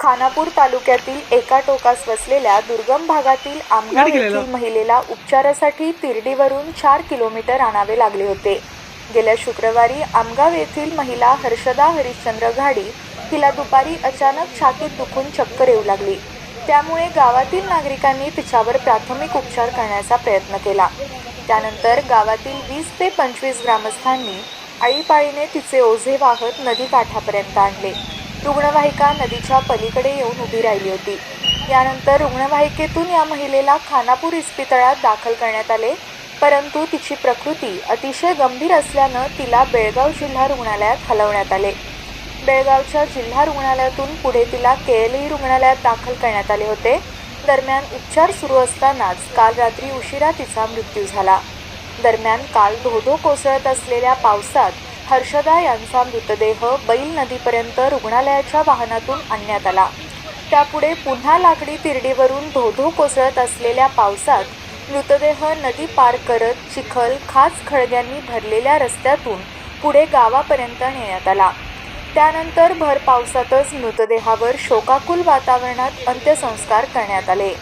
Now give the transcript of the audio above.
खानापूर तालुक्यातील एका टोकास वसलेल्या दुर्गम भागातील आमगाव येथील महिलेला उपचारासाठी तिरडीवरून चार किलोमीटर आणावे लागले होते. गेल्या शुक्रवारी आमगाव येथील महिला हर्षदा हरिश्चंद्र घाडी तिला दुपारी अचानक छातीत दुखून चक्कर येऊ लागली. त्यामुळे गावातील नागरिकांनी तिच्यावर प्राथमिक उपचार करण्याचा प्रयत्न केला. त्यानंतर गावातील वीस ते पंचवीस ग्रामस्थांनी आळीपाळीने तिचे ओझे वाहत नदीकाठापर्यंत आणले. रुग्णवाहिका नदीच्या पलीकडे येऊन उभी राहिली होती. यानंतर रुग्णवाहिकेतून या महिलेला खानापूर इस्पितळात दाखल करण्यात आले. परंतु तिची प्रकृती अतिशय गंभीर असल्यानं तिला बेळगाव जिल्हा रुग्णालयात हलवण्यात आले. बेळगावच्या जिल्हा रुग्णालयातून पुढे तिला केएलई रुग्णालयात दाखल करण्यात आले होते. दरम्यान उपचार सुरू असतानाच काल रात्री उशिरा तिचा मृत्यू झाला. दरम्यान काल धोधो कोसळत असलेल्या पावसात हर्षदा यांचा मृतदेह बैल नदीपर्यंत रुग्णालयाच्या वाहनातून आणण्यात आला. त्यापुढे पुन्हा लाकडी तिरडीवरून धोधो कोसळत असलेल्या पावसात मृतदेह नदी पार करत चिखल खास खळग्यांनी भरलेल्या रस्त्यातून पुढे गावापर्यंत नेण्यात आला. त्यानंतर भर पावसातच मृतदेहावर शोकाकुल वातावरणात अंत्यसंस्कार करण्यात आले.